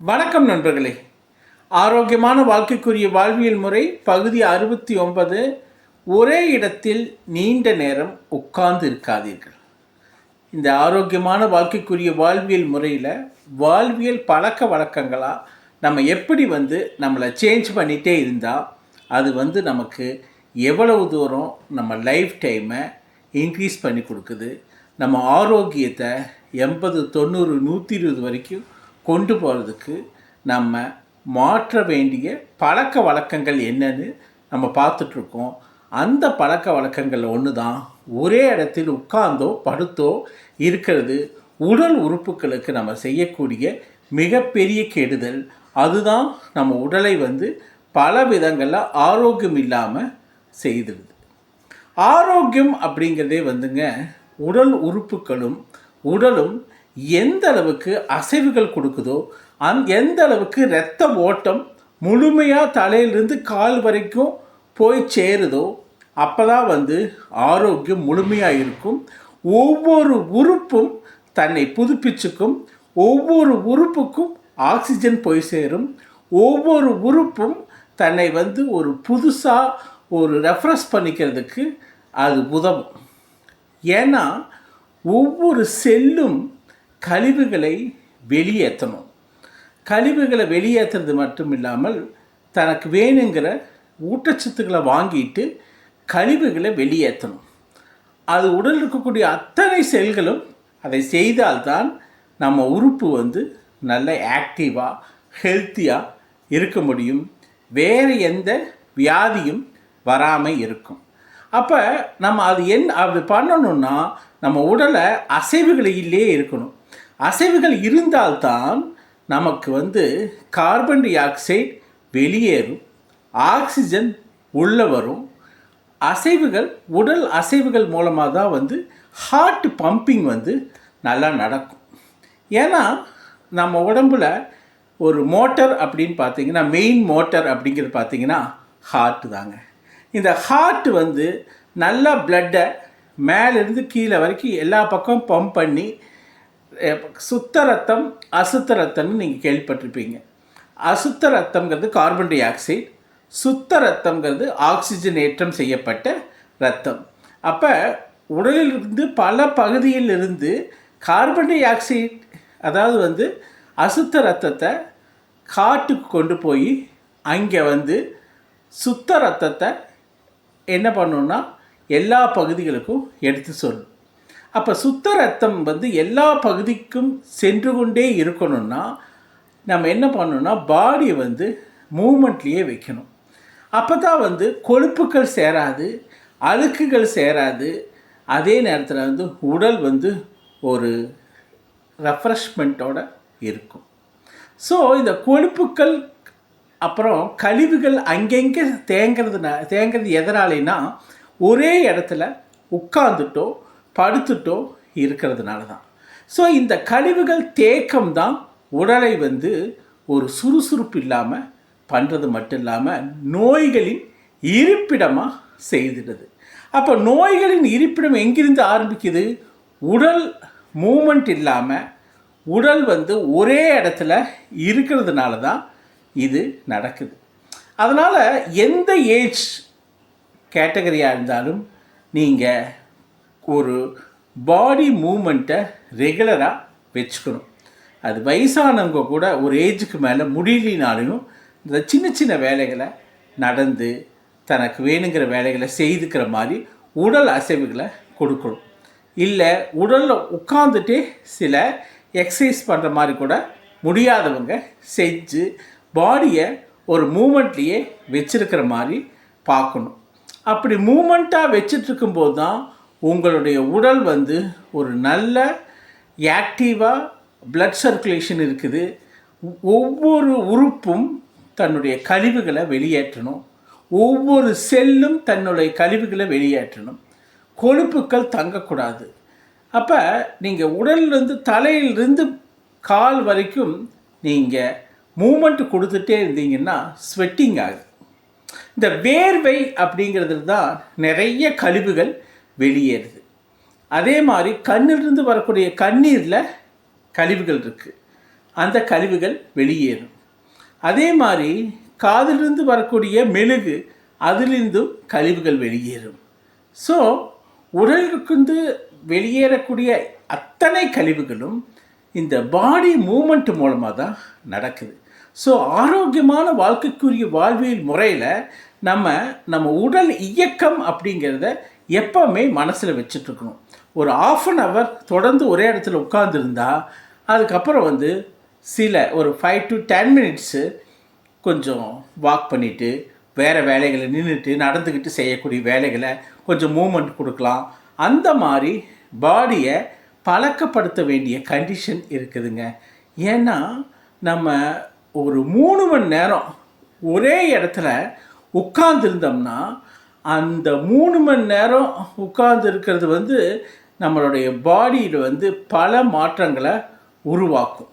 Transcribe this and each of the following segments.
வணக்கம் நண்பர்களே. ஆரோக்கியமான வாழ்க்கைக்குரிய வாழ்வியல் முறை பகுதி அறுபத்தி ஒன்பது. ஒரே இடத்தில் நீண்ட நேரம் உட்கார்ந்து இருக்காதீர்கள். இந்த ஆரோக்கியமான வாழ்க்கைக்குரிய வாழ்வியல் முறையில் வாழ்வியல் பழக்க வழக்கங்களாக நம்ம எப்படி வந்து நம்மளை சேஞ்ச் பண்ணிகிட்டே இருந்தால் அது வந்து நமக்கு எவ்வளவு தூரம் நம்ம லைஃப் டைமை இன்க்ரீஸ் பண்ணி கொடுக்குது நம்ம ஆரோக்கியத்தை எண்பது தொண்ணூறு நூற்றி இருபது வரைக்கும் கொண்டு போகிறதுக்கு நம்ம மாற்ற வேண்டிய பழக்க வழக்கங்கள் என்னன்னு நம்ம பார்த்துட்ருக்கோம். அந்த பழக்க வழக்கங்கள் ஒன்று தான் ஒரே இடத்தில் உட்கார்ந்தோ படுத்தோ இருக்கிறது உடல் உறுப்புகளுக்கு நம்ம செய்யக்கூடிய மிகப்பெரிய கெடுதல். அதுதான் நம்ம உடலை வந்து பல விதங்களில் ஆரோக்கியம் இல்லாமல் செய்துடுது ஆரோக்கியம் அப்படிங்கிறதே வந்துங்க உடல் உறுப்புகளும் உடலும் எந்த அளவுக்கு அசைவுகள் கொடுக்குதோ அந் எந்த அளவுக்கு இரத்த ஓட்டம் முழுமையாக தலையிலிருந்து கால் வரைக்கும் போய் சேருதோ அப்போ தான் வந்து ஆரோக்கியம் முழுமையாக இருக்கும். ஒவ்வொரு உறுப்பும் தன்னை புதுப்பிச்சுக்கும். ஒவ்வொரு உறுப்புக்கும் ஆக்சிஜன் போய் சேரும். ஒவ்வொரு உறுப்பும் தன்னை வந்து ஒரு புதுசாக ஒரு ரெஃப்ரெஷ் பண்ணிக்கிறதுக்கு அது உதவும். ஏன்னா ஒவ்வொரு செல்லும் கழிவுகளை வெளியேற்றணும். கழிவுகளை வெளியேற்றுறது மட்டும் இல்லாமல் தனக்கு வேணுங்கிற ஊட்டச்சத்துக்களை வாங்கிட்டு கழிவுகளை வெளியேற்றணும். அது உடலில் இருக்கக்கூடிய அத்தனை செல்களும் அதை செய்தால்தான் நம்ம உறுப்பு வந்து நல்ல ஆக்டிவாக ஹெல்த்தியாக இருக்க முடியும். வேறு எந்த வியாதியும் வராமல் இருக்கும். அப்போ நம்ம அது என் அது பண்ணணும்னா நம்ம உடலை அசைவுகளிலே இருக்கணும். அசைவுகள் இருந்தால்தான் நமக்கு வந்து கார்பன் டை ஆக்சைடு வெளியேறும் ஆக்சிஜன் உள்ளே வரும். அசைவுகள் உடல் அசைவுகள் மூலமாக தான் வந்து ஹார்ட் பம்பிங் வந்து நல்லா நடக்கும். ஏன்னா நம்ம உடம்புல ஒரு மோட்டர் அப்படின்னு பார்த்தீங்கன்னா மெயின் மோட்டர் அப்படிங்கிறது பார்த்தீங்கன்னா ஹார்ட்டு தாங்க. இந்த ஹார்ட் வந்து நல்லா பிளட்டை மேலேருந்து கீழே வரைக்கும் எல்லா பக்கம் பம்ப் பண்ணி சுத்த ரத்தம் அசுத்த ரத்தம்னு நீங்கள் கேள்விப்பட்டிருப்பீங்க. அசுத்த ரத்தம்ங்கிறது கார்பன் டை ஆக்சைடு சுத்த ரத்தம்ங்கிறது ஆக்சிஜன் ஏற்றம் செய்யப்பட்ட ரத்தம். அப்போ உடலிலிருந்து பல பகுதியிலிருந்து கார்பன் டை ஆக்சைடு அதாவது வந்து அசுத்த ரத்தத்தை காட்டுக்கு கொண்டு போய் அங்கே வந்து சுத்த ரத்தத்தை என்ன பண்ணணும்னா எல்லா பகுதிகளுக்கும் எடுத்து சொல்லும். அப்போ சுத்த ரத்தம் வந்து எல்லா பகுதிக்கும் சென்று கொண்டே இருக்கணும்னா நம்ம என்ன பண்ணணும்னா பாடியை வந்து மூமெண்ட்லேயே வைக்கணும். அப்போ தான் வந்து கொழுப்புகள் சேராது அழுக்குகள் சேராது. அதே நேரத்தில் வந்து உடல் வந்து ஒரு ரெஃப்ரெஷ்மெண்ட்டோட இருக்கும். ஸோ இந்த கொழுப்புக்கள் அப்புறம் கழிவுகள் அங்கங்கே தேங்கிறதுனா தேங்கிறது எதனாலேனா ஒரே இடத்துல உட்காந்துட்டோ படுத்துட்டோ இருக்கிறதுனால தான் ஸோ இந்த கழிவுகள் தேக்கம் தான் உடலை வந்து ஒரு சுறுசுறுப்பு இல்லாமல் பண்ணுறது மட்டும் இல்லாமல் நோய்களின் இருப்பிடமாக செய்திடுது. அப்போ நோய்களின் இருப்பிடம் எங்கிருந்து ஆரம்பிக்குது? உடல் மூமெண்ட் இல்லாமல் உடல் வந்து ஒரே இடத்துல இருக்கிறதுனால தான் இது நடக்குது. அதனால் எந்த ஏஜ் கேட்டகரியாக இருந்தாலும் நீங்கள் ஒரு பாடி மூமெண்ட்டை ரெகுலராக வச்சுக்கணும். அது வயசானவங்க கூட ஒரு ஏஜுக்கு மேலே முடியலினாலையும் இந்த சின்ன சின்ன வேலைகளை நடந்து தனக்கு வேணுங்கிற வேலைகளை செய்துக்கிற மாதிரி உடல் அசைவுகளை கொடுக்கணும். இல்லை உடலில் உட்காந்துட்டே சில எக்ஸசைஸ் பண்ணுற மாதிரி கூட முடியாதவங்க செஞ்சு பாடியை ஒரு மூமெண்ட்லேயே வச்சுருக்கிற மாதிரி பார்க்கணும். அப்படி மூமெண்ட்டாக வச்சிட்ருக்கும்போது தான் உங்களுடைய உடல் வந்து ஒரு நல்ல ஆக்டிவாக பிளட் சர்க்குலேஷன் இருக்குது. ஒவ்வொரு உறுப்பும் தன்னுடைய கழிவுகளை வெளியேற்றணும். ஒவ்வொரு செல்லும் தன்னுடைய கழிவுகளை வெளியேற்றணும். கொழுப்புக்கள் தங்கக்கூடாது. அப்போ நீங்கள் உடல்லிருந்து தலையிலிருந்து கால் வரைக்கும் நீங்கள் மூமெண்ட் கொடுத்துட்டே இருந்தீங்கன்னா ஸ்வெட்டிங் ஆகுது. இந்த வேர்வை அப்படிங்கிறது தான் நிறைய கழிவுகள் வெளியேறுது. அதே மாதிரி கண்ணிலிருந்து வரக்கூடிய கண்ணீரில் கழிவுகள் இருக்குது அந்த கழிவுகள் வெளியேறும். அதே மாதிரி காதிலிருந்து வரக்கூடிய மெழுகு அதிலிருந்தும் கழிவுகள் வெளியேறும். ஸோ உடலுக்குந்து வெளியேறக்கூடிய அத்தனை கழிவுகளும் இந்த பாடி மூமெண்ட் மூலமாக தான் நடக்குது. ஸோ ஆரோக்கியமான வாழ்க்கைக்குரிய வாழ்வியல் முறையில் நம்ம நம்ம உடல் இயக்கம் அப்படிங்கிறத எப்போவுமே மனசில் வச்சுட்ருக்கணும். ஒரு ஆஃப் அன் ஹவர் தொடர்ந்து ஒரே இடத்துல உட்காந்துருந்தா அதுக்கப்புறம் வந்து சில ஒரு ஃபைவ் டு டென் மினிட்ஸு கொஞ்சம் வாக் பண்ணிவிட்டு வேறு வேலைகளை நின்றுட்டு நடந்துக்கிட்டு செய்யக்கூடிய வேலைகளை கொஞ்சம் மூமெண்ட் கொடுக்கலாம். அந்த மாதிரி பாடியை பழக்கப்படுத்த வேண்டிய கண்டிஷன் இருக்குதுங்க. ஏன்னா நம்ம ஒரு மூணு மணி நேரம் ஒரே இடத்துல உட்கார்ந்துருந்தோம்னா அந்த மூணு மணி நேரம் உட்கார்ந்து இருக்கிறது வந்து நம்மளுடைய பாடியில் வந்து பல மாற்றங்களை உருவாக்கும்.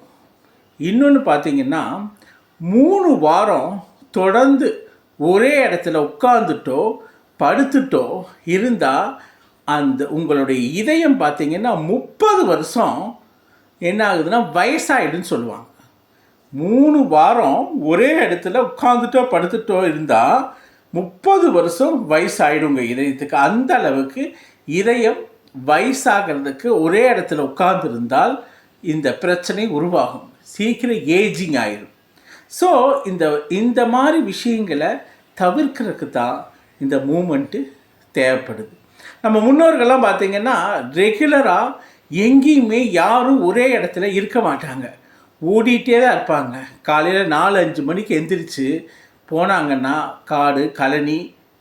இன்னொன்று பார்த்திங்கன்னா மூணு வாரம் தொடர்ந்து ஒரே இடத்துல உட்காந்துட்டோ படுத்துட்டோ இருந்தால் அந்த உங்களுடைய இதயம் பார்த்திங்கன்னா முப்பது வருஷம் என்ன ஆகுதுன்னா வயசாயிடுன்னு சொல்லுவாங்க. மூணு வாரம் ஒரே இடத்துல உட்காந்துட்டோ படுத்துட்டோ இருந்தால் முப்பது வருஷம் வயசாயிடுங்க. இதயத்துக்கு அந்த அளவுக்கு இதயம் வயசாகிறதுக்கு ஒரே இடத்துல உட்கார்ந்துருந்தால் இந்த பிரச்சனை உருவாகும். சீக்கிரம் ஏஜிங் ஆயிடும் ஸோ இந்த இந்த மாதிரி விஷயங்களை தவிர்க்கிறதுக்கு தான் இந்த மூமெண்ட்டு தேவைப்படுது. நம்ம முன்னோர்கள்லாம் பார்த்திங்கன்னா ரெகுலராக எங்கேயுமே யாரும் ஒரே இடத்துல இருக்க மாட்டாங்க. ஓடிட்டே தான் இருப்பாங்க. காலையில் நாலு அஞ்சு மணிக்கு எந்திரிச்சு போனாங்கன்னா காடு கழனி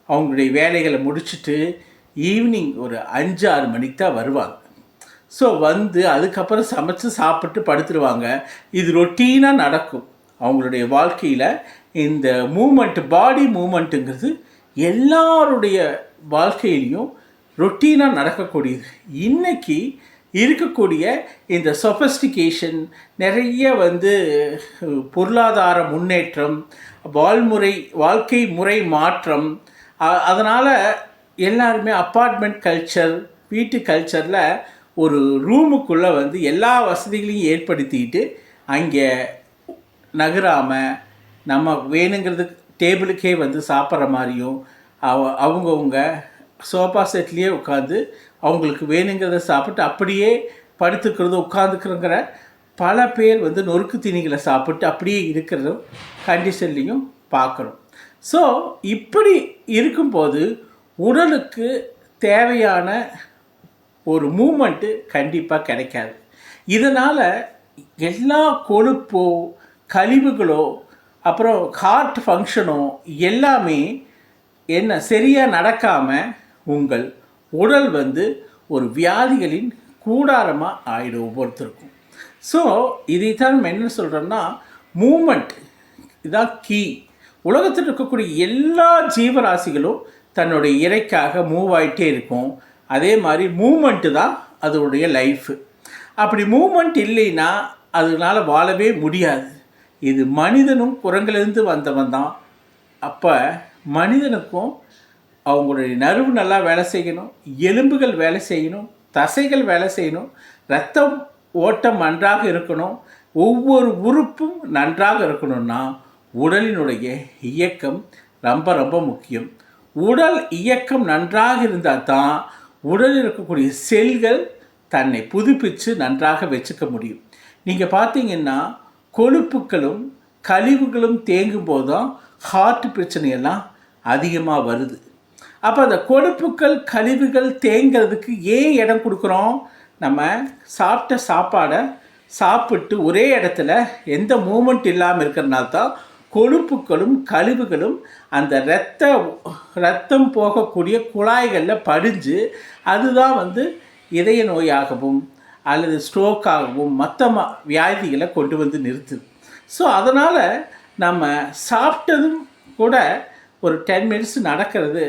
அவங்களுடைய வேலைகளை முடிச்சுட்டு ஈவினிங் ஒரு அஞ்சு ஆறு மணிக்கு தான் வருவாங்க. ஸோ வந்து அதுக்கப்புறம் சமைச்சு சாப்பிட்டு படுத்துருவாங்க. இது ரொட்டீனாக நடக்கும். அவங்களுடைய வாழ்க்கையில் இந்த மூமெண்ட் பாடி மூமெண்ட்டுங்கிறது எல்லாருடைய வாழ்க்கையிலையும் ரொட்டீனாக நடக்கக்கூடியது. இன்றைக்கி இருக்கக்கூடிய இந்த சொஃபஸ்டிகேஷன் நிறைய வந்து பொருளாதார முன்னேற்றம் வாழ்முறை வாழ்க்கை முறை மாற்றம் அதனால் எல்லாருமே அப்பார்ட்மெண்ட் கல்ச்சர் வீட்டு கல்ச்சரில் ஒரு ரூமுக்குள்ளே வந்து எல்லா வசதிகளையும் ஏற்படுத்திக்கிட்டு அங்கே நகராமல் நம்ம வேணுங்கிறது டேபிளுக்கே வந்து சாப்பிட்ற மாதிரியும் அவ அவங்கவுங்க சோஃபா செட்லேயே உட்காந்து அவங்களுக்கு வேணுங்கிறத சாப்பிட்டு அப்படியே படுத்துக்கிறது உட்காந்துக்கிறோங்கிற பல பேர் வந்து நொறுக்கு தீனிகளை சாப்பிட்டு அப்படியே இருக்கிறதும் கண்டிஷன்லேயும் பார்க்குறோம். ஸோ இப்படி இருக்கும்போது உடலுக்கு தேவையான ஒரு மூமெண்ட்டு கண்டிப்பாக கிடைக்காது. இதனால் எல்லா கொழுப்போ கழிவுகளோ அப்புறம் ஹார்ட் ஃபங்க்ஷனோ எல்லாமே என்ன சரியாக நடக்காமல் உங்கள் உடல் வந்து ஒரு வியாதிகளின் கூடாரமாக ஆயிடும் ஒவ்வொருத்தருக்கும். ஸோ இதைத்தான் நம்ம என்ன சொல்கிறோம்னா மூமெண்ட் இதான் கீ உலகத்தில் இருக்கக்கூடிய எல்லா ஜீவராசிகளும் தன்னுடைய இறைக்காக மூவ் ஆகிட்டே இருக்கும். அதே மாதிரி மூமெண்ட்டு தான் அதனுடைய லைஃபு அப்படி மூமெண்ட் இல்லைன்னா அதனால் வாழவே முடியாது. இது மனிதனும் குரங்கிலிருந்து வந்தவன் தான் அப்போ மனிதனுக்கும் அவங்களுடைய நரவு நல்லா வேலை செய்யணும் எலும்புகள் வேலை செய்யணும் தசைகள் வேலை செய்யணும் ரத்தம் ஓட்டம் நன்றாக இருக்கணும் ஒவ்வொரு உறுப்பும் நன்றாக இருக்கணும்னா உடலினுடைய இயக்கம் ரொம்ப ரொம்ப முக்கியம். உடல் இயக்கம் நன்றாக இருந்தால் தான் உடலில் இருக்கக்கூடிய செல்கள் தன்னை புதுப்பித்து நன்றாக வச்சுக்க முடியும். நீங்கள் பார்த்தீங்கன்னா கொழுப்புக்களும் கழிவுகளும் தேங்கும் போது தான் ஹார்ட் பிரச்சனையெல்லாம் அதிகமாக வருது. அப்போ அந்த கொழுப்புக்கள் கழிவுகள் தேங்கிறதுக்கு ஏன் இடம் கொடுக்குறோம். நம்ம சாப்பிட்ட சாப்பாடை சாப்பிட்டு ஒரே இடத்துல எந்த மூமெண்ட் இல்லாமல் இருக்கிறனால தான் கொழுப்புகளும் கழிவுகளும் அந்த இரத்த ரத்தம் போகக்கூடிய குழாய்களில் படிஞ்சு அதுதான் வந்து இதய நோயாகவும் அல்லது ஸ்ட்ரோக்காகவும் மற்ற வியாதிகளை கொண்டு வந்து நிறுத்துது. ஸோ அதனால் நம்ம சாப்பிட்டதும் கூட ஒரு டென் மினிட்ஸ் நடக்கிறது.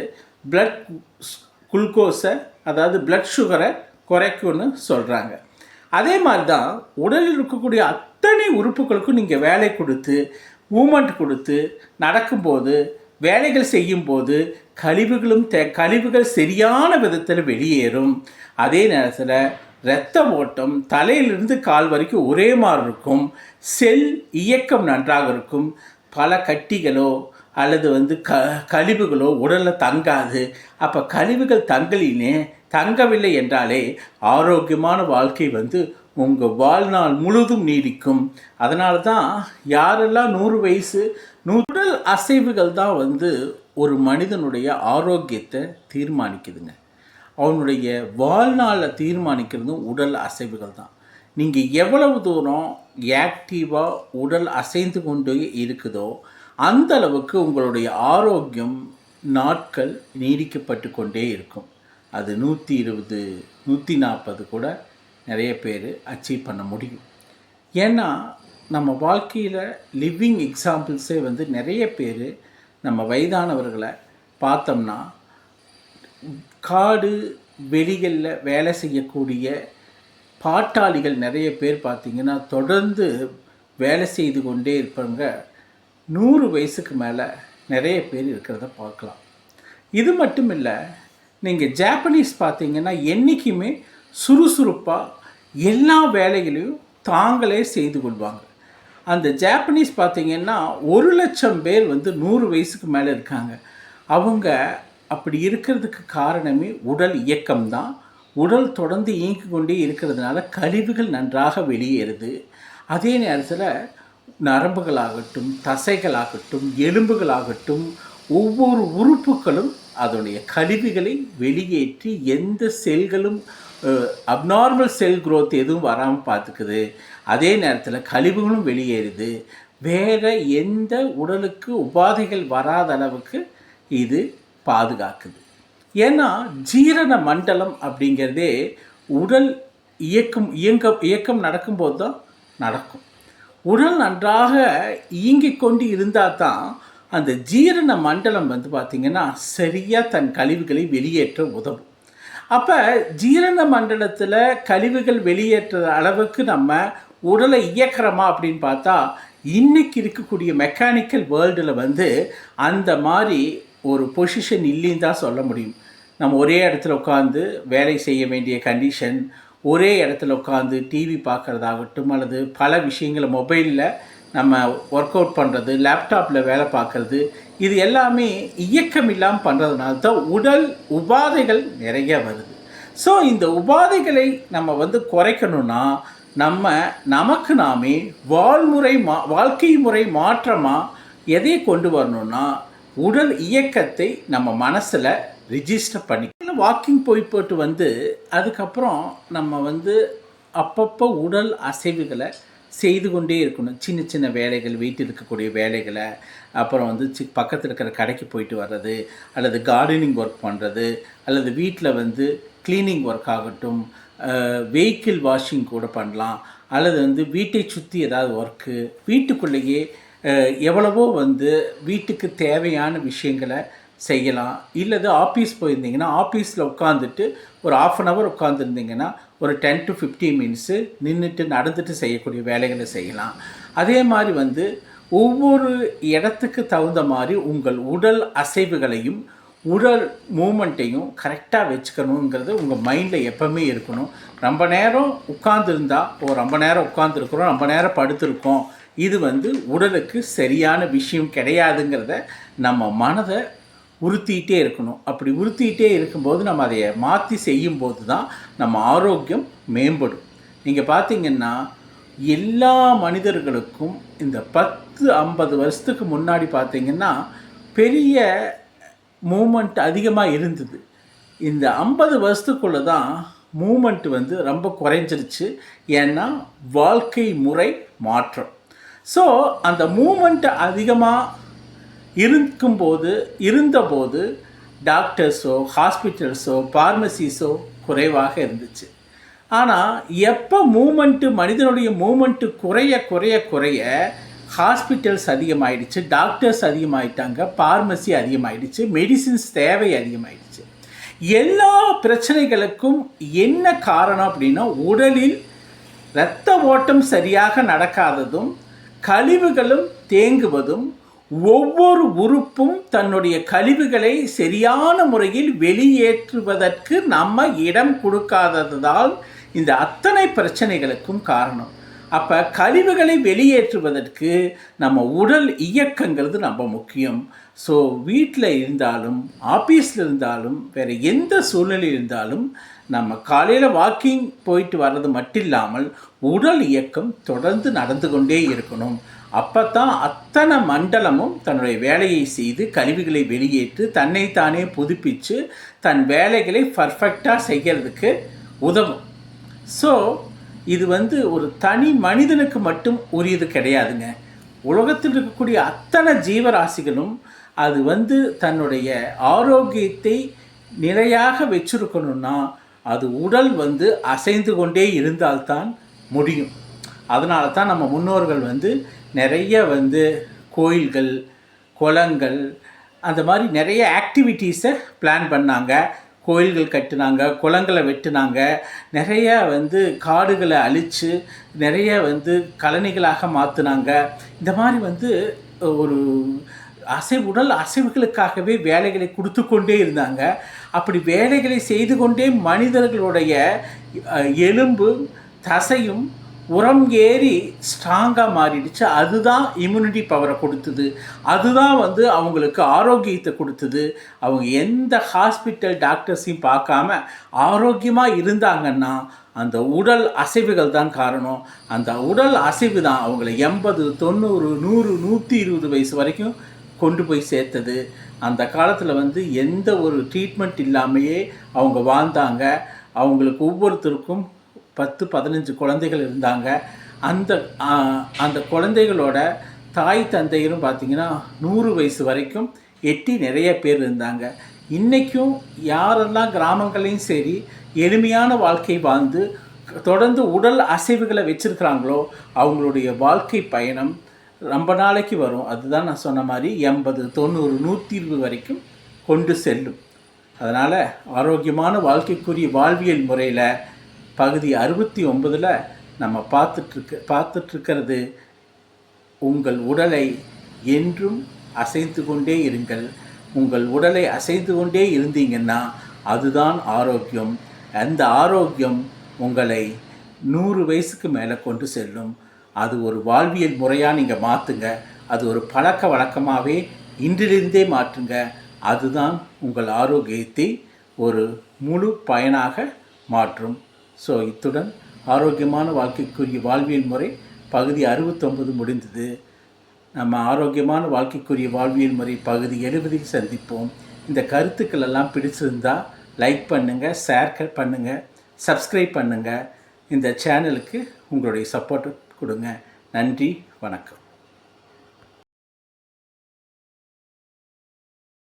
பிளட் குளுக்கோஸை அதாவது பிளட் சுகரை குறைக்கும்னு சொல்கிறாங்க அதே மாதிரி தான் உடலில் இருக்கக்கூடிய அத்தனை உறுப்புகளுக்கும் நீங்கள் வேலை கொடுத்து மூமெண்ட் கொடுத்து நடக்கும்போது வேலைகள் செய்யும்போது கழிவுகளும் தே கழிவுகள் சரியான விதத்தில் வெளியேறும். அதே நேரத்தில் இரத்த ஓட்டம் தலையிலிருந்து கால் வரைக்கும் ஒரே மாதிரி இருக்கும். செல் இயக்கம் நன்றாக இருக்கும். பல கட்டிகளோ அல்லது வந்து க கழிவுகளோ உடலில் தங்காது. அப்போ கழிவுகள் தங்கலினே தங்கவில்லை என்றாலே ஆரோக்கியமான வாழ்க்கை வந்து உங்கள் வாழ்நாள் முழுதும் நீடிக்கும். அதனால தான் யாரெல்லாம் நூறு வயசு உடல் அசைவுகள் தான் வந்து ஒரு மனிதனுடைய ஆரோக்கியத்தை தீர்மானிக்குதுங்க. அவனுடைய வாழ்நாளை தீர்மானிக்கிறதும் உடல் அசைவுகள் தான். நீங்கள் எவ்வளவு தூரம் ஆக்டிவாக உடல் அசைந்து கொண்டு இருக்குதோ அந்த அளவுக்கு உங்களுடைய ஆரோக்கியம் நாட்கள் நீடிக்கப்பட்டு கொண்டே இருக்கும். அது நூற்றி இருபது நூற்றி நாற்பது கூட நிறைய பேர் அச்சீவ் பண்ண முடியும். ஏன்னா நம்ம வாழ்க்கையில் லிவிங் எக்ஸாம்பிள்ஸே வந்து நிறைய பேர் நம்ம வயதானவர்களை பார்த்தோம்னா காடு வெளிகளில் வேலை செய்யக்கூடிய பாட்டாளிகள் நிறைய பேர் பார்த்திங்கன்னா தொடர்ந்து வேலை செய்து கொண்டே இருப்பவங்க நூறு வயசுக்கு மேலே நிறைய பேர் இருக்கிறத பார்க்கலாம். இது மட்டும் இல்லை நீங்கள் ஜாப்பனீஸ் பார்த்தீங்கன்னா என்றைக்குமே சுறுசுறுப்பாக எல்லா வேலைகளையும் தாங்களே செய்து கொள்வாங்க. அந்த ஜாப்பனீஸ் பார்த்திங்கன்னா ஒரு லட்சம் பேர் வந்து நூறு வயசுக்கு மேலே இருக்காங்க. அவங்க அப்படி இருக்கிறதுக்கு காரணமே உடல் இயக்கம்தான். உடல் தொடர்ந்து இயங்கி கொண்டே இருக்கிறதுனால கழிவுகள் நன்றாக வெளியேறுது. அதே நேரத்தில் நரம்புகளாகட்டும் தசைகளாகட்டும் எலும்புகளாகட்டும் ஒவ்வொரு உறுப்புகளும் அதனுடைய கழிவுகளை வெளியேற்றி எந்த செல்களும் அப்நார்மல் செல் க்ரோத் எதுவும் வராமல் பார்த்துக்குது. அதே நேரத்தில் கழிவுகளும் வெளியேறுது. வேறு எந்த உடலுக்கு உபாதைகள் வராத அளவுக்கு இது பாதுகாக்குது. ஏன்னா ஜீரண மண்டலம் அப்படிங்கிறதே உடல் இயக்கம் இயங்க இயக்கம் நடக்கும்போது தான் நடக்கும். உடல் நன்றாக இயங்கிக் கொண்டு இருந்தால் தான் அந்த ஜீரண மண்டலம் வந்து பார்த்திங்கன்னா சரியாக தன் கழிவுகளை வெளியேற்ற உதவும். அப்போ ஜீரண மண்டலத்தில் கழிவுகள் வெளியேற்ற அளவுக்கு நம்ம உடலை இயக்கிறோமா அப்படின்னு பார்த்தா இன்னைக்கு இருக்கக்கூடிய மெக்கானிக்கல் வேர்ல்டில் வந்து அந்த மாதிரி ஒரு பொசிஷன் இல்லைன்னு தான் சொல்ல முடியும். நம்ம ஒரே இடத்துல உட்காந்து வேலை செய்ய வேண்டிய கண்டிஷன் ஒரே இடத்துல உட்காந்து டிவி பார்க்குறதாகட்டும் அல்லது பல விஷயங்களை மொபைலில் நம்ம ஒர்க் அவுட் பண்ணுறது லேப்டாப்பில் வேலை பார்க்குறது இது எல்லாமே இயக்கம் இல்லாமல் பண்ணுறதுனால தான் உடல் உபாதைகள் நிறைய வருது. ஸோ இந்த உபாதைகளை நம்ம வந்து குறைக்கணும்னா நம்ம நமக்கு நாமே வாழ்முறை மா வாழ்க்கை முறை மாற்றமாக எதை கொண்டு வரணும்னா உடல் இயக்கத்தை நம்ம மனசில் ரிஜிஸ்டர் பண்ணி வாக்கிங் போய் போட்டு வந்து அதுக்கப்புறம் நம்ம வந்து அப்பப்போ உடல் அசைவுகளை செய்து கொண்டே இருக்கணும். சின்ன சின்ன வேலைகள் வீட்டில் இருக்கக்கூடிய வேலைகளை அப்புறம் வந்து சி பக்கத்தில் இருக்கிற கடைக்கு போயிட்டு வர்றது அல்லது கார்டனிங் ஒர்க் பண்ணுறது அல்லது வீட்டில் வந்து க்ளீனிங் ஒர்க் ஆகட்டும் வெஹிக்கிள் வாஷிங் கூட பண்ணலாம் அல்லது வந்து வீட்டை சுற்றி ஏதாவது ஒர்க்கு வீட்டுக்குள்ளேயே எவ்வளவோ வந்து வீட்டுக்கு தேவையான விஷயங்களை செய்யலாம். இல்லது ஆஃபீஸ் போயிருந்தீங்கன்னா ஆஃபீஸில் உட்காந்துட்டு ஒரு ஆஃப் அன் ஹவர் உட்காந்துருந்தீங்கன்னா ஒரு டென் டு 15 மினிட்ஸு நின்றுட்டு நடந்துட்டு செய்யக்கூடிய வேலைகளை செய்யலாம். அதே மாதிரி வந்து ஒவ்வொரு இடத்துக்கு தகுந்த மாதிரி உங்கள் உடல் அசைவுகளையும் உடல் மூமெண்ட்டையும் கரெக்டாக வச்சுக்கணுங்கிறது உங்கள் மைண்டில் எப்போவுமே இருக்கணும். ரொம்ப நேரம் உட்காந்துருந்தா ஓ ரொம்ப நேரம் உட்காந்துருக்குறோம் ரொம்ப நேரம் படுத்திருக்கோம். இது வந்து உடலுக்கு சரியான விஷயம் கிடையாதுங்கிறத நம்ம மனதை உறுத்திக்கிட்டே இருக்கணும். அப்படி உறுத்திக்கிட்டே இருக்கும்போது நம்ம அதை மாற்றி செய்யும்போது தான் நம்ம ஆரோக்கியம் மேம்படும். நீங்கள் பார்த்தீங்கன்னா எல்லா மனிதர்களுக்கும் இந்த பத்து ஐம்பது வருஷத்துக்கு முன்னாடி பார்த்தீங்கன்னா பெரிய மூமெண்ட் அதிகமாக இருந்தது. இந்த ஐம்பது வருஷத்துக்குள்ளே தான் மூமெண்ட் வந்து ரொம்ப குறைஞ்சிருச்சு. ஏன்னா வாழ்க்கை முறை மாற்றம். ஸோ அந்த மூமெண்ட்டை அதிகமாக இருக்கும்போது இருந்தபோது டாக்டர்ஸோ ஹாஸ்பிட்டல்ஸோ ஃபார்மசிஸோ குறைவாக இருந்துச்சு. ஆனால் எப்போ மூமெண்ட்டு மனிதனுடைய மூமெண்ட்டு குறைய குறைய குறைய ஹாஸ்பிட்டல்ஸ் அதிகமாகிடுச்சு டாக்டர்ஸ் அதிகமாகிட்டாங்க ஃபார்மசி அதிகமாகிடுச்சு மெடிசின்ஸ் தேவை அதிகமாகிடுச்சு எல்லா பிரச்சனைகளுக்கும் என்ன காரணம் அப்படின்னா உடலில் இரத்த ஓட்டம் சரியாக நடக்காததும் கழிவுகளும் தேங்குவதும் ஒவ்வொரு உறுப்பும் தன்னுடைய கழிவுகளை சரியான முறையில் வெளியேற்றுவதற்கு நம்ம இடம் கொடுக்காததால் இந்த அத்தனை பிரச்சனைகளுக்கும் காரணம். அப்போ கழிவுகளை வெளியேற்றுவதற்கு நம்ம உடல் இயக்கங்கிறது ரொம்ப முக்கியம். ஸோ வீட்டில் இருந்தாலும் ஆஃபீஸில் இருந்தாலும் வேறு எந்த சூழ்நிலை இருந்தாலும் நம்ம காலையில் வாக்கிங் போயிட்டு வர்றது மட்டும் இல்லாமல் உடல் இயக்கம் தொடர்ந்து நடந்து கொண்டே இருக்கணும். அப்போ தான் அத்தனை மண்டலமும் தன்னுடைய வேலையை செய்து கழிவுகளை வெளியேற்று தன்னைத்தானே புதுப்பித்து தன் வேலைகளை பர்ஃபெக்டாக செய்கிறதுக்கு உதவும். ஸோ இது வந்து ஒரு தனி மனிதனுக்கு மட்டும் உரியது கிடையாதுங்க. உலகத்தில் இருக்கக்கூடிய அத்தனை ஜீவராசிகளும் அது வந்து தன்னுடைய ஆரோக்கியத்தை நிலையாக வச்சுருக்கணும்னா அது உடல் வந்து அசைந்து கொண்டே இருந்தால்தான் முடியும். அதனால தான் நம்ம முன்னோர்கள் வந்து நிறைய வந்து கோயில்கள் குளங்கள் அந்த மாதிரி நிறைய ஆக்டிவிட்டீஸை பிளான் பண்ணாங்க. கோயில்கள் கட்டினாங்க குளங்களை வெட்டினாங்க. நிறைய வந்து காடுகளை அழித்து நிறைய வந்து கழனிகளாக மாற்றினாங்க இந்த மாதிரி வந்து ஒரு அசை உடல் அசைவுகளுக்காகவே வேலைகளை கொடுத்து கொண்டே இருந்தாங்க. அப்படி வேலைகளை செய்து கொண்டே மனிதர்களுடைய எலும்பும் தசையும் உரம் ஏறி ஸ்ட்ராங்காக மாறிடுச்சு. அதுதான் இம்யூனிட்டி பவரை கொடுத்தது. அதுதான் வந்து அவங்களுக்கு ஆரோக்கியத்தை கொடுத்தது. அவங்க எந்த ஹாஸ்பிட்டல் டாக்டர்ஸையும் பார்க்காம ஆரோக்கியமாக இருந்தாங்கன்னா அந்த உடல் அசைவுகள் தான் காரணம். அந்த உடல் அசைவு தான் அவங்கள எண்பது தொண்ணூறு நூறு நூற்றி இருபது வயசு வரைக்கும் கொண்டு போய் சேர்த்தது. அந்த காலத்தில் வந்து எந்த ஒரு ட்ரீட்மெண்ட் இல்லாமையே அவங்க வாழ்ந்தாங்க. அவங்களுக்கு ஒவ்வொருத்தருக்கும் பத்து பதினஞ்சு குழந்தைகள் இருந்தாங்க. அந்த அந்த குழந்தைகளோட தாய் தந்தையரும் பார்த்திங்கன்னா நூறு வயசு வரைக்கும் எட்டி நிறைய பேர் இருந்தாங்க. இன்றைக்கும் யாரெல்லாம் கிராமங்களையும் சரி எளிமையான வாழ்க்கை வாழ்ந்து தொடர்ந்து உடல் அசைவுகளை வச்சுருக்கிறாங்களோ அவங்களுடைய வாழ்க்கை பயணம் ரொம்ப நாளைக்கு வரும். அதுதான் நான் சொன்ன மாதிரி எண்பது தொண்ணூறு நூற்றி இருபது வரைக்கும் கொண்டு செல்லும். அதனால் ஆரோக்கியமான வாழ்க்கைக்குரிய வாழ்வியல் முறையில் பகுதி அறுபத்தி ஒன்பதில் நம்ம பார்த்துட்ருக்கு பார்த்துட்ருக்கிறது உங்கள் உடலை என்றும் அசைத்து கொண்டே இருங்கள். உங்கள் உடலை அசைத்து கொண்டே இருந்தீங்கன்னா அதுதான் ஆரோக்கியம். அந்த ஆரோக்கியம் உங்களை நூறு வயசுக்கு மேலே கொண்டு செல்லும். அது ஒரு வாழ்வியல் முறையாக நீங்கள் மாற்றுங்க அது ஒரு பழக்க வழக்கமாகவே இன்றிலிருந்தே மாற்றுங்க. அதுதான் உங்கள் ஆரோக்கியத்தை ஒரு முழு பயனாக மாற்றும். ஸோ இத்துடன் ஆரோக்கியமான வாழ்க்கைக்குரிய வாழ்வியல் முறை பகுதி அறுபத்தொம்பது முடிந்தது. நம்ம ஆரோக்கியமான வாழ்க்கைக்குரிய வாழ்வியல் முறை பகுதி எழுபதில் சந்திப்போம். இந்த கருத்துக்கள் எல்லாம் பிடிச்சிருந்தா லைக் பண்ணுங்கள் ஷேர் பண்ணுங்கள் சப்ஸ்கிரைப் பண்ணுங்கள் இந்த சேனலுக்கு உங்களுடைய சப்போர்ட் கொடுங்க. நன்றி வணக்கம்.